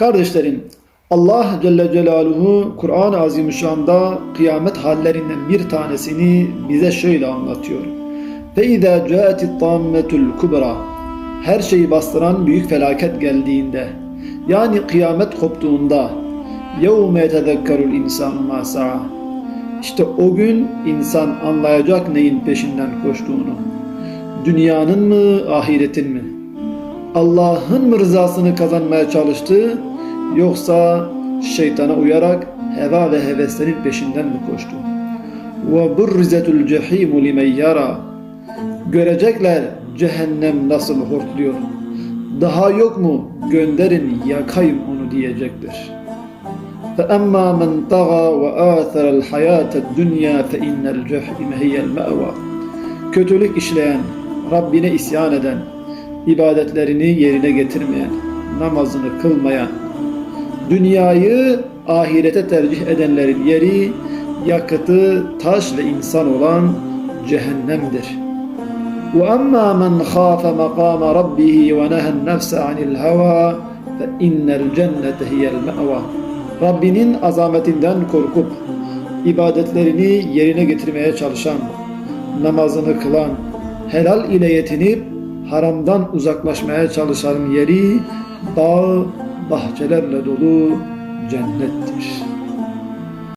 Kardeşlerim, Allah Celle Celaluhu Kur'an-ı Azimüşşan'da kıyamet hallerinden bir tanesini bize şöyle anlatıyor. Ve izâ câetit tâmmetul kubra her şeyi bastıran büyük felaket geldiğinde yani kıyamet koptuğunda يَوْمَ يَتَذَكَّرُ الْاِنْسَانُ مَا سَعَى İşte o gün insan anlayacak neyin peşinden koştuğunu. Dünyanın mı, ahiretin mi? Allah'ın mı rızasını kazanmaya çalıştı yoksa şeytana uyarak heva ve heveslerin peşinden mi koştu? وَبُرِّزَتُ الْجَحِيمُ لِمَنْ يَرَى Görecekler cehennem nasıl hortluyor. Daha yok mu gönderin yakayım onu diyecektir. فَأَمَّا مَنْ طَغَى وَآثَرَ الْحَيَاةَ الدُّنْيَا فَإِنَّ الْجَحِيمَ هِيَ الْمَأْوَى Kötülük işleyen, Rabbine isyan eden, ibadetlerini yerine getirmeyen, namazını kılmayan, dünyayı ahirete tercih edenlerin yeri, yakıtı taş ve insan olan cehennemdir. وَأَمَّا مَنْ خَافَ مَقَامَ رَبِّهِ وَنَهَى النَّفْسَ عَنِ الْهَوَى فَإِنَّ الْجَنَّةَ هِيَ الْمَأْوَى Rabbinin azametinden korkup ibadetlerini yerine getirmeye çalışan, namazını kılan, helal ile yetinip haramdan uzaklaşmaya çalışanın yeri dağ, bahçelerle dolu cennettir.